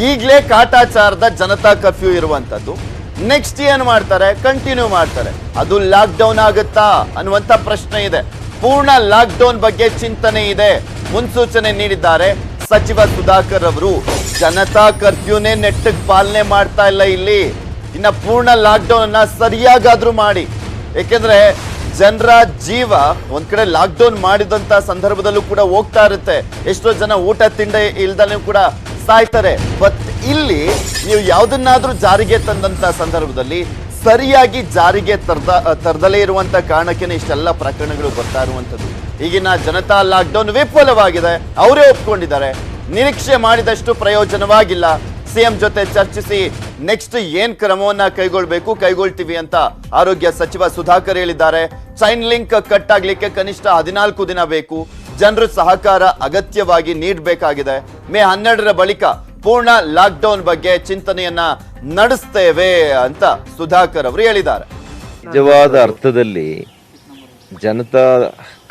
A: ಈಗಲೇ ಕಾಟಾಚಾರದ ಜನತಾ ಕರ್ಫ್ಯೂ ಇರುವಂತದ್ದು. ನೆಕ್ಸ್ಟ್ ಏನ್ ಮಾಡ್ತಾರೆ? ಕಂಟಿನ್ಯೂ ಮಾಡ್ತಾರೆ. ಅದು ಲಾಕ್ ಡೌನ್ ಆಗುತ್ತಾ ಅನ್ನುವಂತ ಪ್ರಶ್ನೆ ಇದೆ. ಪೂರ್ಣ ಲಾಕ್ ಡೌನ್ ಬಗ್ಗೆ ಚಿಂತನೆ ಇದೆ. ಮುನ್ಸೂಚನೆ ನೀಡಿದ್ದಾರೆ. ಸಚಿವ ಸುಧಾಕರ್ ಅವರು ಜನತಾ ಕರ್ಫ್ಯೂನೇ ನೆಟ್ಟಗ್ ಪಾಲನೆ ಮಾಡ್ತಾ ಇಲ್ಲ ಇಲ್ಲಿ. ಇನ್ನ ಪೂರ್ಣ ಲಾಕ್ಡೌನ್ ಅನ್ನ ಸರಿಯಾಗಾದ್ರೂ ಮಾಡಿ. ಏಕೆಂದ್ರೆ ಜನರ ಜೀವ ಒಂದ್ ಕಡೆ ಲಾಕ್ಡೌನ್ ಮಾಡಿದಂತ ಸಂದರ್ಭದಲ್ಲೂ ಕೂಡ ಹೋಗ್ತಾ ಇರುತ್ತೆ. ಎಷ್ಟೋ ಜನ ಊಟ ತಿಂಡಿ ಇಲ್ದಲೂ ಕೂಡ ಸಾಯ್ತಾರೆ. ಬಟ್ ಇಲ್ಲಿ ನೀವು ಯಾವ್ದನ್ನಾದ್ರೂ ಜಾರಿಗೆ ತಂದಂತ ಸಂದರ್ಭದಲ್ಲಿ ಸರಿಯಾಗಿ ಜಾರಿಗೆ ತರ್ದ, ತರದಲೇ ಇರುವಂತ ಕಾರಣಕ್ಕೆ ಇಷ್ಟೆಲ್ಲ ಪ್ರಕರಣಗಳು ಬರ್ತಾ ಇರುವಂತದ್ದು. ಈಗಿನ ಜನತಾ ಲಾಕ್ಡೌನ್ ವಿಫಲವಾಗಿದೆ. ಅವರೇ ಒಪ್ಕೊಂಡಿದ್ದಾರೆ. ನಿರೀಕ್ಷೆ ಮಾಡಿದಷ್ಟು ಪ್ರಯೋಜನವಾಗಿಲ್ಲ. ಸಿಎಂ ಜೊತೆ ಚರ್ಚಿಸಿ ನೆಕ್ಸ್ಟ್ ಏನ್ ಕ್ರಮವನ್ನ ಕೈಗೊಳ್ಬೇಕು, ಕೈಗೊಳ್ತೀವಿ ಅಂತ ಆರೋಗ್ಯ ಸಚಿವ ಸುಧಾಕರ್ ಹೇಳಿದ್ದಾರೆ. ಚೈನ್ ಲಿಂಕ್ ಕಟ್ ಆಗ್ಲಿಕ್ಕೆ ಕನಿಷ್ಠ ಹದಿನಾಲ್ಕು ದಿನ ಬೇಕು. ಜನರು ಸಹಕಾರ ಅಗತ್ಯವಾಗಿ ನೀಡಬೇಕಾಗಿದೆ. ಮೇ ಹನ್ನೆರಡರ ಬಳಿಕ ಪೂರ್ಣ ಲಾಕ್ಡೌನ್ ಬಗ್ಗೆ ಚಿಂತನೆಯನ್ನ ನಡೆಸ್ತೇವೆ ಅಂತ ಸುಧಾಕರ್ ಅವರು ಹೇಳಿದ್ದಾರೆ.
C: ನಿಜವಾದ ಅರ್ಥದಲ್ಲಿ ಜನತಾ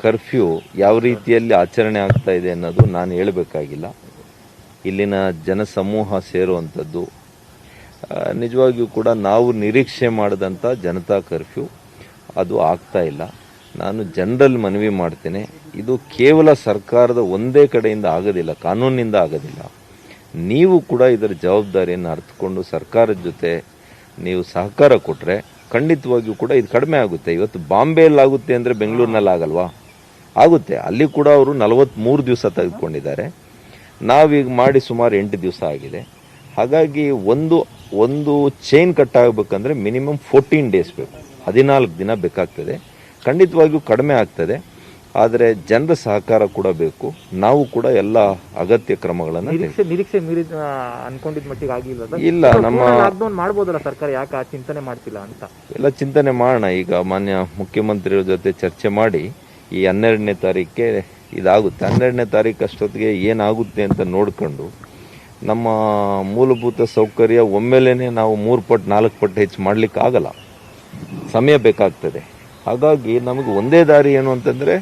C: ಕರ್ಫ್ಯೂ ಯಾವ ರೀತಿಯಲ್ಲಿ ಆಚರಣೆ ಆಗ್ತಾ ಇದೆ ಅನ್ನೋದು ನಾನು ಹೇಳಬೇಕಾಗಿಲ್ಲ. ಇಲ್ಲಿನ ಜನಸಮೂಹ ಸೇರುವಂಥದ್ದು ನಿಜವಾಗಿಯೂ ಕೂಡ ನಾವು ನಿರೀಕ್ಷೆ ಮಾಡಿದಂಥ ಜನತಾ ಕರ್ಫ್ಯೂ ಅದು ಆಗ್ತಾ ಇಲ್ಲ. ನಾನು ಜನರಲ್ಲಿ ಮನವಿ ಮಾಡ್ತೇನೆ, ಇದು ಕೇವಲ ಸರ್ಕಾರದ ಒಂದೇ ಕಡೆಯಿಂದ ಆಗೋದಿಲ್ಲ, ಕಾನೂನಿನಿಂದ ಆಗೋದಿಲ್ಲ. ನೀವು ಕೂಡ ಇದರ ಜವಾಬ್ದಾರಿಯನ್ನು ಅರ್ಥಕೊಂಡು ಸರ್ಕಾರದ ಜೊತೆ ನೀವು ಸಹಕಾರ ಕೊಟ್ಟರೆ ಖಂಡಿತವಾಗಿಯೂ ಕೂಡ ಇದು ಕಡಿಮೆ ಆಗುತ್ತೆ. ಇವತ್ತು ಬಾಂಬೆಯಲ್ಲಿ ಆಗುತ್ತೆ ಅಂದರೆ ಬೆಂಗಳೂರಿನಲ್ಲಿ ಆಗಲ್ವಾ ಆಗುತ್ತೆ. ಅಲ್ಲಿ ಕೂಡ ಅವರು ನಲವತ್ತ್ಮೂರು ದಿವಸ ತೆಗೆದುಕೊಂಡಿದ್ದಾರೆ. ನಾವೀಗ ಮಾಡಿ ಸುಮಾರು ಎಂಟು ದಿವಸ ಆಗಿದೆ. ಹಾಗಾಗಿ ಒಂದು ಒಂದು ಚೈನ್ ಕಟ್ ಆಗಬೇಕಂದ್ರೆ ಮಿನಿಮಮ್ ಫೋರ್ಟೀನ್ ಡೇಸ್ ಬೇಕು. ಹದಿನಾಲ್ಕು ದಿನ ಬೇಕಾಗ್ತದೆ. ಖಂಡಿತವಾಗಿಯೂ ಕಡಿಮೆ ಆಗ್ತದೆ. ಆದರೆ ಜನರ ಸಹಕಾರ ಕೂಡ ಬೇಕು. ನಾವು ಕೂಡ ಎಲ್ಲ ಅಗತ್ಯ ಕ್ರಮಗಳನ್ನು
D: ನಿರೀಕ್ಷೆ ನಿರೀಕ್ಷೆ ಮೀರಿ ಆ, ಅನ್ಕೊಂಡಿದ್ ಮಟ್ಟಿಗೆ ಆಗಿಲ್ಲ
C: ಇಲ್ಲ, ನಮ್ಮ-
D: ಲಾಕ್ಡೌನ್ ಮಾಡ್ಬೋದಲ್ಲ ಸರ್ಕಾರ ಯಾಕೆ ಆ ಚಿಂತನೆ ಮಾಡ್ತಿಲ್ಲ ಅಂತ?
C: ಎಲ್ಲ ಚಿಂತನೆ ಮಾಡೋಣ. ಈಗ ಮಾನ್ಯ ಮುಖ್ಯಮಂತ್ರಿಗಳ ಜೊತೆ ಚರ್ಚೆ ಮಾಡಿ ಈ ಹನ್ನೆರಡನೇ ತಾರೀಕಿಗೆ ಇದಾಗುತ್ತೆ. ಹನ್ನೆರಡನೇ ತಾರೀಕು ಅಷ್ಟೊತ್ತಿಗೆ ಏನಾಗುತ್ತೆ ಅಂತ ನೋಡ್ಕೊಂಡು ನಮ್ಮ ಮೂಲಭೂತ ಸೌಕರ್ಯ ಒಮ್ಮೆಲೇ ನಾವು ಮೂರು ಪಟ್ಟು ನಾಲ್ಕು ಪಟ್ಟು ಹೆಚ್ಚು ಮಾಡ್ಲಿಕ್ಕೆ ಆಗಲ್ಲ. ಸಮಯ ಬೇಕಾಗ್ತದೆ. ಹಾಗಾಗಿ ನಮಗೆ ಒಂದೇ ದಾರಿ ಏನು ಅಂತಂದರೆ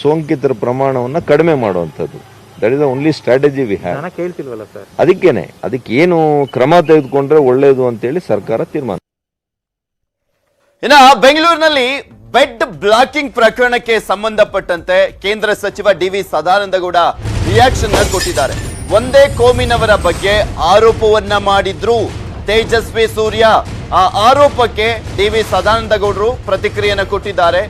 C: ಸೋಂಕಿತರ ಪ್ರಮಾಣವನ್ನು ಕಡಿಮೆ ಮಾಡುವಂಥದ್ದು. That is only strategy we have
D: ಕೇಳ್ತಿಲ್ವಲ್ಲ sir?
C: ಅದಕ್ಕೇನೆ ಅದಕ್ಕೆ ಏನು ಕ್ರಮ ತೆಗೆದುಕೊಂಡ್ರೆ ಒಳ್ಳೆಯದು ಅಂತೇಳಿ ಸರ್ಕಾರ ತೀರ್ಮಾನ.
A: ಇನ್ನ ಬೆಂಗಳೂರಿನಲ್ಲಿ ಬೆಡ್ ಬ್ಲಾಕಿಂಗ್ ಪ್ರಕರಣಕ್ಕೆ ಸಂಬಂಧಪಟ್ಟಂತೆ ಕೇಂದ್ರ ಸಚಿವ ಡಿ ವಿ ಸದಾನಂದಗೌಡ ರಿಯಾಕ್ಷನ್ ಕೊಟ್ಟಿದ್ದಾರೆ. ಒಂದೇ ಕೋಮಿನವರ ಬಗ್ಗೆ ಆರೋಪವನ್ನ ಮಾಡಿದ್ರು ತೇಜಸ್ವಿ ಸೂರ್ಯ. ಆ ಆರೋಪಕ್ಕೆ ಡಿ ವಿ ಸದಾನಂದಗೌಡರು ಪ್ರತಿಕ್ರಿಯೆಯನ್ನು ಕೊಟ್ಟಿದ್ದಾರೆ.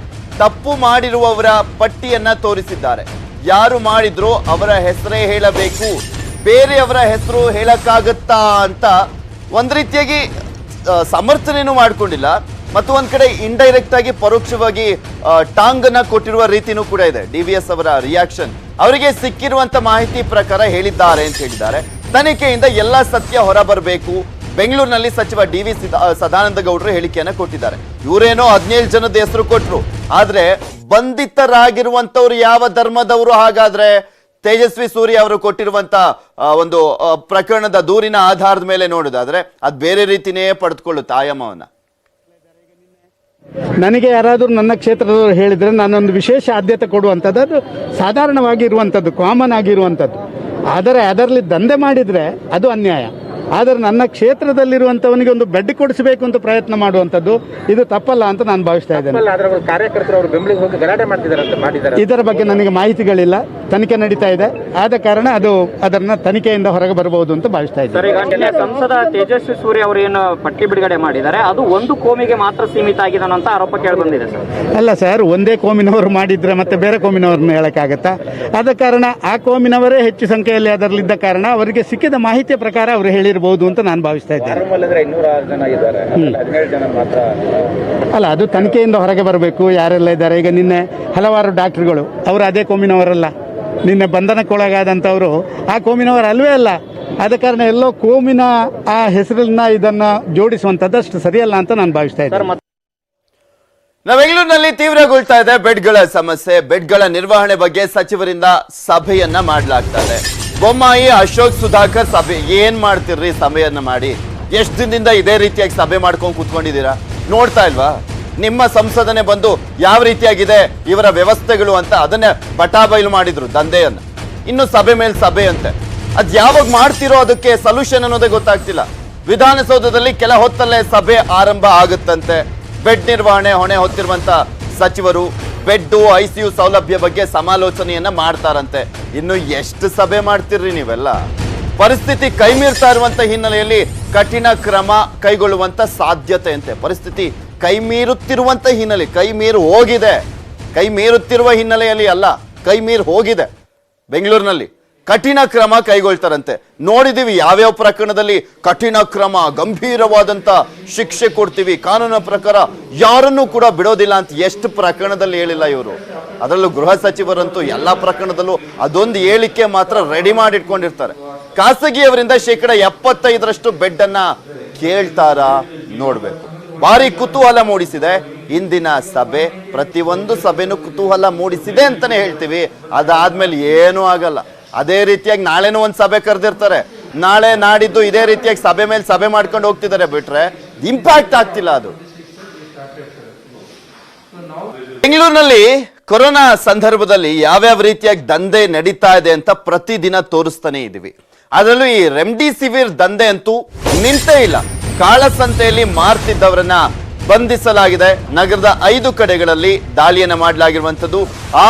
A: ತಪ್ಪು ಮಾಡಿರುವವರ ಪಟ್ಟಿಯನ್ನ ತೋರಿಸಿದ್ದಾರೆ. ಯಾರು ಮಾಡಿದ್ರು ಅವರ ಹೆಸರೇ ಹೇಳಬೇಕು. ಬೇರೆಯವರ ಹೆಸರು ಹೇಳಕ್ಕಾಗತ್ತಾ ಅಂತ ಒಂದ್ ರೀತಿಯಾಗಿ ಸಮರ್ಥನೆಯೂ ಮಾಡಿಕೊಂಡಿಲ್ಲ ಮಾಡ್ಕೊಂಡಿಲ್ಲ. ಮತ್ತು ಒಂದ್ ಕಡೆ ಇಂಡೈರೆಕ್ಟ್ ಆಗಿ ಪರೋಕ್ಷವಾಗಿ ಟಾಂಗ್ನ ಕೊಟ್ಟಿರುವ ರೀತಿನೂ ಕೂಡ ಇದೆ. ಡಿ ವಿ ಎಸ್ ಅವರ ರಿಯಾಕ್ಷನ್ ಅವರಿಗೆ ಸಿಕ್ಕಿರುವಂತ ಮಾಹಿತಿ ಪ್ರಕಾರ ಹೇಳಿದ್ದಾರೆ ಅಂತ ಹೇಳಿದ್ದಾರೆ. ತನಿಖೆಯಿಂದ ಎಲ್ಲಾ ಸತ್ಯ ಹೊರ ಬರಬೇಕು ಬೆಂಗಳೂರಿನಲ್ಲಿ ಸಚಿವ ಡಿ ವಿ ಸದಾನಂದ ಗೌಡರು ಹೇಳಿಕೆಯನ್ನ ಕೊಟ್ಟಿದ್ದಾರೆ. ಇವರೇನೋ ಹದಿನೇಳು ಜನದ ಹೆಸರು ಕೊಟ್ರು. ಆದ್ರೆ ಬಂಧಿತರಾಗಿರುವಂತವ್ರು ಯಾವ ಧರ್ಮದವರು? ಹಾಗಾದ್ರೆ ತೇಜಸ್ವಿ ಸೂರ್ಯ ಅವರು ಕೊಟ್ಟಿರುವಂತ ಒಂದು ಪ್ರಕರಣದ ದೂರಿನ ಆಧಾರದ ಮೇಲೆ ನೋಡೋದಾದ್ರೆ ಅದು ಬೇರೆ ರೀತಿನೇ ಪಡೆದುಕೊಳ್ಳುತ್ತೆ ಆಯಾಮವನ್ನ.
E: ನನಗೆ ಯಾರಾದರೂ ನನ್ನ ಕ್ಷೇತ್ರದವರು ಹೇಳಿದರೆ ನಾನೊಂದು ವಿಶೇಷ ಆದ್ಯತೆ ಕೊಡುವಂಥದ್ದು ಅದು ಸಾಧಾರಣವಾಗಿ ಇರುವಂಥದ್ದು ಕಾಮನ್ ಆಗಿರುವಂಥದ್ದು ಆದರೆ ಅದರಲ್ಲಿ ದಂಧೆ ಮಾಡಿದರೆ ಅದು ಅನ್ಯಾಯ. ಆದರೆ ನನ್ನ ಕ್ಷೇತ್ರದಲ್ಲಿರುವಂಥವನಿಗೆ ಒಂದು ಬೆಡ್ ಕೊಡಿಸಬೇಕು ಅಂತ ಪ್ರಯತ್ನ ಮಾಡುವಂಥದ್ದು ಇದು ತಪ್ಪಲ್ಲ ಅಂತ ನಾನು ಭಾವಿಸ್ತಾ ಇದ್ದೇನೆ. ಇದರ ಬಗ್ಗೆ ನನಗೆ ಮಾಹಿತಿಗಳಿಲ್ಲ. ತನಿಖೆ ನಡೀತಾ ಇದೆ. ಆದ ಕಾರಣ ಅದು ಅದನ್ನ ತನಿಖೆಯಿಂದ ಹೊರಗೆ ಬರಬಹುದು ಅಂತ ಭಾವಿಸ್ತಾ ಇದ್ದಾರೆ
F: ಸರ್ ಈಗ ಸಂಸದ ತೇಜಸ್ವಿ ಸೂರ್ಯ ಅವರು ಏನು ಪಟ್ಟಿ ಬಿಡುಗಡೆ ಮಾಡಿದ್ದಾರೆ? ಅದು ಒಂದು ಕೋಮಿಗೆ ಮಾತ್ರ ಸೀಮಿತ ಆಗಿದೆ ಅಂತ ಆರೋಪ ಕೇಳಿ ಬಂದಿದೆ ಸರ್.
E: ಅಲ್ಲ ಸರ್ ಒಂದೇ ಕೋಮಿನವರು ಮಾಡಿದ್ರೆ ಮತ್ತೆ ಬೇರೆ ಕೋಮಿನವ್ರನ್ನ ಹೇಳಕ್ಕಾಗತ್ತಾ? ಆದ ಕಾರಣ ಆ ಕೋಮಿನವರೇ ಹೆಚ್ಚು ಸಂಖ್ಯೆಯಲ್ಲಿ ಅದರಲ್ಲಿದ್ದ ಕಾರಣ ಅವರಿಗೆ ಸಿಕ್ಕಿದ ಮಾಹಿತಿಯ ಪ್ರಕಾರ ಅವರು ಹೇಳಿರಬಹುದು ಅಂತ ನಾನು ಭಾವಿಸ್ತಾ ಇದ್ದೇನೆ. ಅಲ್ಲ ಅದು ತನಿಖೆಯಿಂದ ಹೊರಗೆ ಬರಬೇಕು. ಯಾರೆಲ್ಲ ಇದ್ದಾರೆ? ಈಗ ನಿನ್ನೆ ಹಲವಾರು ಡಾಕ್ಟರ್ಗಳು. ಅವರು ಅದೇ ಕೋಮಿನವರಲ್ಲ. ನಿನ್ನೆ ಬಂಧನಕ್ಕೊಳಗಾದಂಥವರು, ಆ ಕೋಮಿನವರು ಅಲ್ವೇ ಅಲ್ಲ. ಆದ ಕಾರಣ ಎಲ್ಲೋ ಕೋಮಿನ ಆ ಹೆಸರನ್ನ ಇದನ್ನ ಜೋಡಿಸುವಂಥದ್ದಷ್ಟು ಸರಿಯಲ್ಲ ಅಂತ ನಾನು ಭಾವಿಸ್ತಾ
A: ನಾವು ಬೆಂಗಳೂರಿನಲ್ಲಿ ತೀವ್ರಗೊಳ್ತಾ ಇದೆ. ಬೆಡ್ಗಳ ಸಮಸ್ಯೆ, ಬೆಡ್ಗಳ ನಿರ್ವಹಣೆ ಬಗ್ಗೆ ಸಚಿವರಿಂದ ಸಭೆಯನ್ನ ಮಾಡಲಾಗ್ತಾ ಇದೆ ಬೊಮ್ಮಾಯಿ, ಅಶೋಕ್ ಸುಧಾಕರ್ ಸಭೆ, ಏನ್ ಮಾಡ್ತಿರ್ರಿ ಸಭೆಯನ್ನ ಮಾಡಿ? ಎಷ್ಟು ದಿನದಿಂದ ಇದೇ ರೀತಿಯಾಗಿ ಸಭೆ ಮಾಡ್ಕೊಂಡು ಕೂತ್ಕೊಂಡಿದ್ದೀರಾ? ನೋಡ್ತಾ ಇಲ್ವಾ? ನಿಮ್ಮ ಸಂಸದನೆ ಬಂದು ಯಾವ ರೀತಿಯಾಗಿದೆ, ಇವರ ವ್ಯವಸ್ಥೆಗಳು ಅಂತ ಅದನ್ನೇ ಬಟಾಬೈಲು ಮಾಡಿದ್ರು ದಂಧೆಯನ್ನು. ಇನ್ನು ಸಭೆ ಮೇಲೆ ಸಭೆ ಅಂತೆ. ಅದು ಯಾವಾಗ ಮಾಡ್ತಿರೋ ಅದಕ್ಕೆ ಸೊಲ್ಯೂಷನ್ ಅನ್ನೋದೇ ಗೊತ್ತಾಗ್ತಿಲ್ಲ. ವಿಧಾನಸೌಧದಲ್ಲಿ ಕೆಲ ಹೊತ್ತಲ್ಲೇ ಸಭೆ ಆರಂಭ ಆಗುತ್ತಂತೆ. ಬೆಡ್ ನಿರ್ವಹಣೆ, ಹೊಣೆ ಹೊತ್ತಿರುವಂತ ಸಚಿವರು ಬೆಡ್ ಯು ಸೌಲಭ್ಯ ಬಗ್ಗೆ ಸಮಾಲೋಚನೆಯನ್ನ ಮಾಡ್ತಾರಂತೆ. ಇನ್ನು ಎಷ್ಟು ಸಭೆ ಮಾಡ್ತಿರ್ರಿ ನೀವೆಲ್ಲ? ಪರಿಸ್ಥಿತಿ ಕೈಮೀರ್ತಾ ಇರುವಂತ ಹಿನ್ನೆಲೆಯಲ್ಲಿ ಕಠಿಣ ಕ್ರಮ ಕೈಗೊಳ್ಳುವಂತ ಸಾಧ್ಯತೆ ಅಂತೆ. ಪರಿಸ್ಥಿತಿ ಕೈ ಮೀರುತ್ತಿರುವಂತ ಹಿನ್ನೆಲೆ, ಕೈ ಮೀರು ಹೋಗಿದೆ. ಕೈ ಮೀರುತ್ತಿರುವ ಹಿನ್ನೆಲೆಯಲ್ಲಿ ಅಲ್ಲ, ಕೈ ಮೀರು ಹೋಗಿದೆ. ಬೆಂಗಳೂರಿನಲ್ಲಿ ಕಠಿಣ ಕ್ರಮ ಕೈಗೊಳ್ತಾರಂತೆ. ನೋಡಿದೀವಿ ಯಾವ್ಯಾವ ಪ್ರಕರಣದಲ್ಲಿ ಕಠಿಣ ಕ್ರಮ, ಗಂಭೀರವಾದಂತ ಶಿಕ್ಷೆ ಕೊಡ್ತೀವಿ, ಕಾನೂನು ಪ್ರಕಾರ ಯಾರನ್ನು ಕೂಡ ಬಿಡೋದಿಲ್ಲ ಅಂತ ಎಷ್ಟು ಪ್ರಕರಣದಲ್ಲಿ ಹೇಳಿಲ್ಲ ಇವರು. ಅದರಲ್ಲೂ ಗೃಹ ಸಚಿವರಂತೂ ಎಲ್ಲ ಪ್ರಕರಣದಲ್ಲೂ ಅದೊಂದು ಹೇಳಿಕೆ ಮಾತ್ರ ರೆಡಿ ಮಾಡಿಟ್ಕೊಂಡಿರ್ತಾರೆ. ಖಾಸಗಿಯವರಿಂದ ಶೇಕಡ ಎಪ್ಪತ್ತೈದರಷ್ಟು ಬೆಡ್ ಅನ್ನ ಕೇಳ್ತಾರಾ ನೋಡ್ಬೇಕು. ಭಾರಿ ಕುತೂಹಲ ಮೂಡಿಸಿದೆ. ಇಂದಿನ ಸಭೆ, ಪ್ರತಿಯೊಂದು ಸಭೆನೂ ಕುತೂಹಲ ಮೂಡಿಸಿದೆ ಅಂತಾನೆ ಹೇಳ್ತೀವಿ. ಅದಾದ್ಮೇಲೆ ಏನೂ ಆಗಲ್ಲ. ಅದೇ ರೀತಿಯಾಗಿ ನಾಳೆನೂ ಒಂದು ಸಭೆ ಕರೆದಿರ್ತಾರೆ. ನಾಳೆ ನಾಡಿದ್ದು ಇದೇ ರೀತಿಯಾಗಿ ಸಭೆ ಮೇಲೆ ಸಭೆ ಮಾಡ್ಕೊಂಡು ಹೋಗ್ತಿದ್ದಾರೆ ಬಿಟ್ರೆ ಇಂಪ್ಯಾಕ್ಟ್ ಆಗ್ತಿಲ್ಲ ಅದು. ಬೆಂಗಳೂರಿನಲ್ಲಿ ಕೊರೋನಾ ಸಂದರ್ಭದಲ್ಲಿ ಯಾವ್ಯಾವ ರೀತಿಯಾಗಿ ದಂಧೆ ನಡೀತಾ ಇದೆ ಅಂತ ಪ್ರತಿದಿನ ತೋರಿಸ್ತಾನೆ ಇದೀವಿ. ಅದರಲ್ಲೂ ಈ ರೆಮ್ಡಿಸಿವಿರ್ ದಂಧೆ ಅಂತೂ ನಿಂತೇ ಇಲ್ಲ. ಕಾಳಸಂತೆಯಲ್ಲಿ ಮಾರ್ತಿದ್ದವರನ್ನ ಬಂಧಿಸಲಾಗಿದೆ. ನಗರದ ಐದು ಕಡೆಗಳಲ್ಲಿ ದಾಳಿಯನ್ನ ಮಾಡಲಾಗಿರುವಂತದ್ದು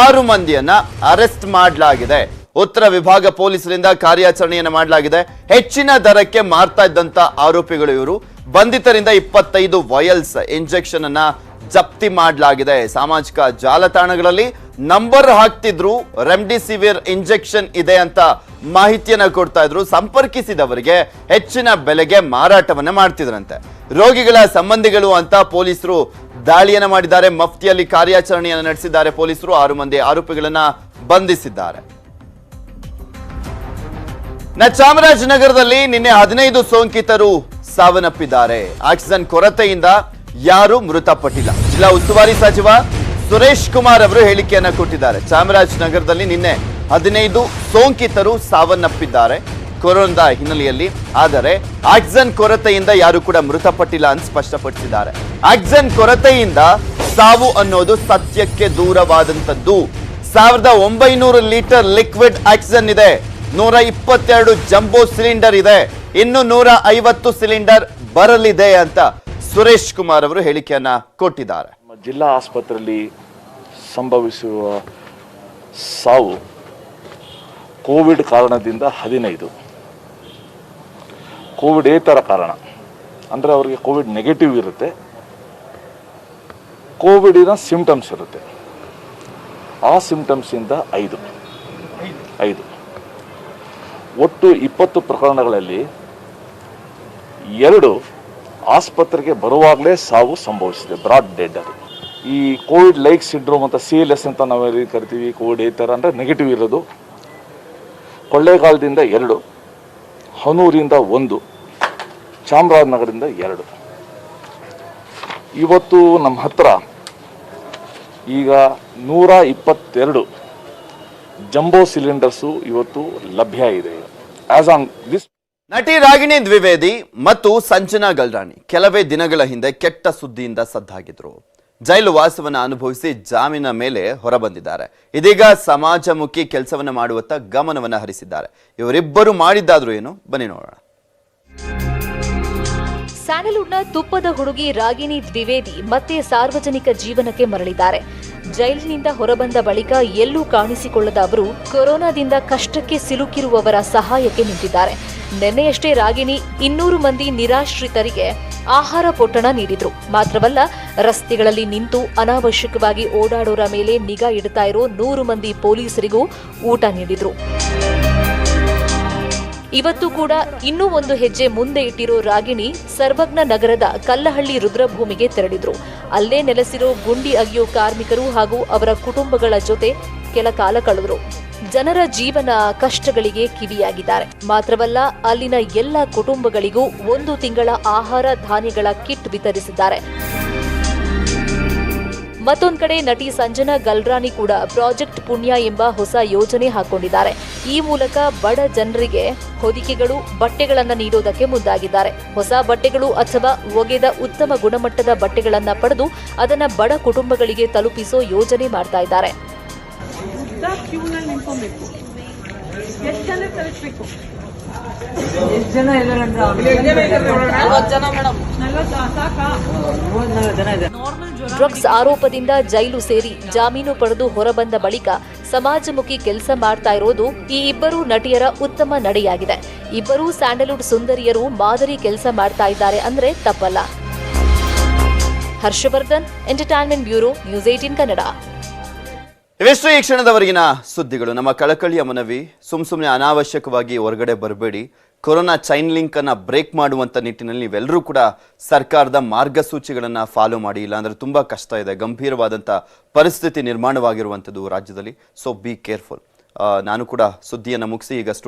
A: ಆರು ಮಂದಿಯನ್ನ ಅರೆಸ್ಟ್ ಮಾಡಲಾಗಿದೆ. ಉತ್ತರ ವಿಭಾಗ ಪೊಲೀಸರಿಂದ ಕಾರ್ಯಾಚರಣೆಯನ್ನ ಮಾಡಲಾಗಿದೆ. ಹೆಚ್ಚಿನ ದರಕ್ಕೆ ಮಾರ್ತಾ ಇದ್ದಂತ ಆರೋಪಿಗಳು ಇವರು. ಬಂಧಿತರಿಂದ ಇಪ್ಪತ್ತೈದು ವಯಲ್ಸ್ ಇಂಜೆಕ್ಷನ್ ಅನ್ನ ಜಪ್ತಿ ಮಾಡಲಾಗಿದೆ. ಸಾಮಾಜಿಕ ಜಾಲತಾಣಗಳಲ್ಲಿ ನಂಬರ್ ಹಾಕ್ತಿದ್ರು, ರೆಮ್ಡಿಸಿವಿರ್ ಇಂಜೆಕ್ಷನ್ ಇದೆ ಅಂತ ಮಾಹಿತಿಯನ್ನ ಕೊಡ್ತಾ ಇದ್ರು. ಸಂಪರ್ಕಿಸಿದವರಿಗೆ ಹೆಚ್ಚಿನ ಬೆಲೆಗೆ ಮಾರಾಟವನ್ನ ಮಾಡ್ತಿದ್ರಂತೆ. ರೋಗಿಗಳ ಸಂಬಂಧಿಗಳು ಅಂತ ಪೊಲೀಸರು ದಾಳಿಯನ್ನ ಮಾಡಿದ್ದಾರೆ. ಮಫ್ತಿಯಲ್ಲಿ ಕಾರ್ಯಾಚರಣೆಯನ್ನು ನಡೆಸಿದ್ದಾರೆ ಪೊಲೀಸರು. ಆರು ಮಂದಿ ಆರೋಪಿಗಳನ್ನ ಬಂಧಿಸಿದ್ದಾರೆ. ನ ಚಾಮರಾಜನಗರದಲ್ಲಿ ನಿನ್ನೆ ಹದಿನೈದು ಸೋಂಕಿತರು ಸಾವನ್ನಪ್ಪಿದ್ದಾರೆ. ಆಕ್ಸಿಜನ್ ಕೊರತೆಯಿಂದ ಯಾರು ಮೃತಪಟ್ಟಿಲ್ಲ. ಜಿಲ್ಲಾ ಉಸ್ತುವಾರಿ ಸಚಿವ ಸುರೇಶ್ ಕುಮಾರ್ ಅವರು ಹೇಳಿಕೆಯನ್ನ ಕೊಟ್ಟಿದ್ದಾರೆ. ಚಾಮರಾಜನಗರದಲ್ಲಿ ನಿನ್ನೆ ಹದಿನೈದು ಸೋಂಕಿತರು ಸಾವನ್ನಪ್ಪಿದ್ದಾರೆ. ಕೊರೋನಾದ ಹಿನ್ನೆಲೆಯಲ್ಲಿ ಆದರೆ ಆಕ್ಸಿಜನ್ ಕೊರತೆಯಿಂದ ಯಾರು ಕೂಡ ಮೃತಪಟ್ಟಿಲ್ಲ ಅಂತ ಸ್ಪಷ್ಟಪಡಿಸಿದ್ದಾರೆ. ಆಕ್ಸಿಜನ್ ಕೊರತೆಯಿಂದ ಸಾವು ಅನ್ನೋದು ಸತ್ಯಕ್ಕೆ ದೂರವಾದಂತದ್ದು ಸಾವಿರದ ಒಂಬೈನೂರು ಲೀಟರ್ ಲಿಕ್ವಿಡ್ ಆಕ್ಸಿಜನ್ ಇದೆ. ನೂರ ಇಪ್ಪತ್ತೆರಡು ಜಂಬೋ ಸಿಲಿಂಡರ್ ಇದೆ. ಇನ್ನು ನೂರ ಐವತ್ತು ಸಿಲಿಂಡರ್ ಬರಲಿದೆ ಅಂತ ಸುರೇಶ್ ಕುಮಾರ್ ಅವರು ಹೇಳಿಕೆಯನ್ನ ಕೊಟ್ಟಿದ್ದಾರೆ.
G: ಜಿಲ್ಲಾ ಆಸ್ಪತ್ರೆಯಲ್ಲಿ ಸಂಭವಿಸುವ ಸಾವು ಕೋವಿಡ್ ಕಾರಣದಿಂದ ಹದಿನೈದು. ಏತರ ಕಾರಣ. ಅಂದರೆ ಅವರಿಗೆ ಕೋವಿಡ್ ನೆಗೆಟಿವ್ ಇರುತ್ತೆ. ಕೋವಿಡಿನ ಸಿಂಪ್ಟಮ್ಸ್ ಇರುತ್ತೆ. ಆ ಸಿಂಪ್ಟಮ್ಸಿಂದ ಐದು. ಐದು. ಒಟ್ಟು ಇಪ್ಪತ್ತು ಪ್ರಕರಣಗಳಲ್ಲಿ ಎರಡು ಆಸ್ಪತ್ರೆಗೆ ಬರುವಾಗಲೇ ಸಾವು ಸಂಭವಿಸಿದೆ. ಬ್ರಾಡ್ ಡೆಡ್ ಅದು. ಈ ಕೋವಿಡ್ ಲೈಕ್ ಸಿಂಡ್ರೋಮ್ ಅಂತ ಸಿ ಎಲ್ ಎಸ್ ಅಂತ ನಾವು ಕರಿತೀವಿ, ಕೋವಿಡ್ ಈ ಥರ ಅಂದರೆ ನೆಗೆಟಿವ್ ಇರೋದು. ಕೊಳ್ಳೇಗಾಲದಿಂದ ಎರಡು, ಹನೂರಿಂದ ಒಂದು, ಚಾಮರಾಜನಗರದಿಂದ ಎರಡು. ಇವತ್ತು ನಮ್ಮ ಹತ್ರ ಈಗ ನೂರ ಇಪ್ಪತ್ತೆರಡು ಜಂಬೋ ಸಿಲಿಂಡರ್ಸು ಇವತ್ತು ಲಭ್ಯ ಇದೆ. ಆ್ಯಸ್ ಆನ್ ದಿಸ್
A: ನಟಿ ರಾಗಿಣಿ ದ್ವಿವೇದಿ ಮತ್ತು ಸಂಜನಾ ಗಲ್ರಾಣಿ ಕೆಲವೇ ದಿನಗಳ ಹಿಂದೆ ಕೆಟ್ಟ ಸುದ್ದಿಯಿಂದ ಸದ್ದಾಗಿದ್ರು. ಜೈಲು ವಾಸವನ್ನ ಅನುಭವಿಸಿ ಜಾಮೀನ ಮೇಲೆ ಹೊರಬಂದಿದ್ದಾರೆ. ಇದೀಗ ಸಮಾಜಮುಖಿ ಕೆಲಸವನ್ನ ಮಾಡುವತ್ತ ಗಮನವನ್ನ ಹರಿಸಿದ್ದಾರೆ. ಇವರಿಬ್ಬರು ಮಾಡಿದ್ದಾದ್ರೂ ಏನು? ಬನ್ನಿ ನೋಡೋಣ.
H: ಸ್ಯಾಂಡಲ್ವುಡ್ನ ತುಪ್ಪದ ಹುಡುಗಿ ರಾಗಿಣಿ ದ್ವಿವೇದಿ ಮತ್ತೆ ಸಾರ್ವಜನಿಕ ಜೀವನಕ್ಕೆ ಮರಳಿದ್ದಾರೆ. ಜೈಲಿನಿಂದ ಹೊರಬಂದ ಬಳಿಕ ಎಲ್ಲೂ ಕಾಣಿಸಿಕೊಳ್ಳದ ಅವರು ಕೊರೋನಾದಿಂದ ಕಷ್ಟಕ್ಕೆ ಸಿಲುಕಿರುವವರ ಸಹಾಯಕ್ಕೆ ನಿಂತಿದ್ದಾರೆ. ನಿನ್ನೆಯಷ್ಟೇ ರಾಗಿಣಿ ಇನ್ನೂರು ಮಂದಿ ನಿರಾಶ್ರಿತರಿಗೆ ಆಹಾರ ಪೊಟ್ಟಣ ನೀಡಿದ್ರು. ಮಾತ್ರವಲ್ಲ, ರಸ್ತೆಗಳಲ್ಲಿ ನಿಂತು ಅನಾವಶ್ಯಕವಾಗಿ ಓಡಾಡೋರ ಮೇಲೆ ನಿಗಾ ಇಡ್ತಾ ಇರೋ ನೂರು ಮಂದಿ ಪೊಲೀಸರಿಗೂ ಊಟ ನೀಡಿದ್ರು. ಇವತ್ತು ಕೂಡ ಇನ್ನೂ ಒಂದು ಹೆಜ್ಜೆ ಮುಂದೆ ಇಟ್ಟಿರೋ ರಾಗಿಣಿ ಸರ್ವಜ್ಞ ನಗರದ ಕಲ್ಲಹಳ್ಳಿ ರುದ್ರಭೂಮಿಗೆ ತೆರಳಿದ್ರು. ಅಲ್ಲೇ ನೆಲೆಸಿರೋ ಗುಂಡಿ ಅಗಿಯೋ ಕಾರ್ಮಿಕರು ಹಾಗೂ ಅವರ ಕುಟುಂಬಗಳ ಜೊತೆ ಕೆಲ ಕಾಲ ಕಳೆದ್ರು ಜನರ ಜೀವನ ಕಷ್ಟಗಳಿಗೆ ಕಿವಿಯಾಗಿದ್ದಾರೆ. ಮಾತ್ರವಲ್ಲ, ಅಲ್ಲಿನ ಎಲ್ಲ ಕುಟುಂಬಗಳಿಗೂ ಒಂದು ತಿಂಗಳ ಆಹಾರ ಧಾನ್ಯಗಳ ಕಿಟ್ ವಿತರಿಸಿದ್ದಾರೆ. ಮತ್ತೊಂದು ಕಡೆ ನಟಿ ಸಂಜನಾ ಗಲ್ರಾನಿ ಕೂಡ ಪ್ರಾಜೆಕ್ಟ್ ಪುಣ್ಯ ಎಂಬ ಹೊಸ ಯೋಜನೆ ಹಾಕೊಂಡಿದ್ದಾರೆ. ಈ ಮೂಲಕ ಬಡ ಜನರಿಗೆ ಹೊದಿಕೆಗಳು, ಬಟ್ಟೆಗಳನ್ನು ನೀಡೋದಕ್ಕೆ ಮುಂದಾಗಿದ್ದಾರೆ. ಹೊಸ ಬಟ್ಟೆಗಳು ಅಥವಾ ಒಗೆದ ಉತ್ತಮ ಗುಣಮಟ್ಟದ ಬಟ್ಟೆಗಳನ್ನು ಪಡೆದು ಅದನ್ನ ಬಡ ಕುಟುಂಬಗಳಿಗೆ ತಲುಪಿಸೋ ಯೋಜನೆ ಮಾಡ್ತಾ ಇದ್ದಾರೆ.
I: ಉದ್ದ ಕ್ಯೂನಲ್ಲಿ ನಿಂತ್ಕೊಬೇಕು ಎಷ್ಟು ಜನ ತಲುಪಬೇಕು ಎಷ್ಟು ಜನ
H: ಡ್ರಗ್ಸ್ ಆರೋಪದಿಂದ ಜೈಲು ಸೇರಿ ಜಾಮೀನು ಪಡೆದು ಹೊರಬಂದ ಬಳಿಕ ಸಮಾಜಮುಖಿ ಕೆಲಸ ಮಾಡ್ತಾ ಇರೋದು ಈ ಇಬ್ಬರು ನಟಿಯರ ಉತ್ತಮ ನಡೆಯಾಗಿದೆ. ಇಬ್ಬರೂ ಸ್ಯಾಂಡಲ್ವುಡ್ ಸುಂದರಿಯರು ಮಾದರಿ ಕೆಲಸ ಮಾಡ್ತಾ ಇದ್ದಾರೆ ಅಂದ್ರೆ ತಪ್ಪಲ್ಲ. Harshavardhan entertainment bureau news eighteen Kannada
A: ಇವೆಷ್ಟು ಈ ಕ್ಷಣದವರೆಗಿನ ಸುದ್ದಿಗಳು. ನಮ್ಮ ಕಳಕಳಿಯ ಮನವಿ, ಸುಮ್ ಸುಮ್ಮನೆ ಅನಾವಶ್ಯಕವಾಗಿ ಹೊರಗಡೆ ಬರಬೇಡಿ. ಕೊರೋನಾ ಚೈನ್ ಲಿಂಕ್ ಅನ್ನ ಬ್ರೇಕ್ ಮಾಡುವಂತ ನಿಟ್ಟಿನಲ್ಲಿ ನೀವೆಲ್ಲರೂ ಕೂಡ ಸರ್ಕಾರದ ಮಾರ್ಗಸೂಚಿಗಳನ್ನ ಫಾಲೋ ಮಾಡಿ. ಇಲ್ಲಾಂದ್ರೆ ತುಂಬಾ ಕಷ್ಟ ಇದೆ. ಗಂಭೀರವಾದಂತ ಪರಿಸ್ಥಿತಿ ನಿರ್ಮಾಣವಾಗಿರುವಂಥದ್ದು ರಾಜ್ಯದಲ್ಲಿ. ಸೊ ಬಿ ಕೇರ್ಫುಲ್ ನಾನು ಕೂಡ ಸುದ್ದಿಯನ್ನು ಮುಗಿಸಿ ಈಗ ಸ್ಟುಡಿಯೋ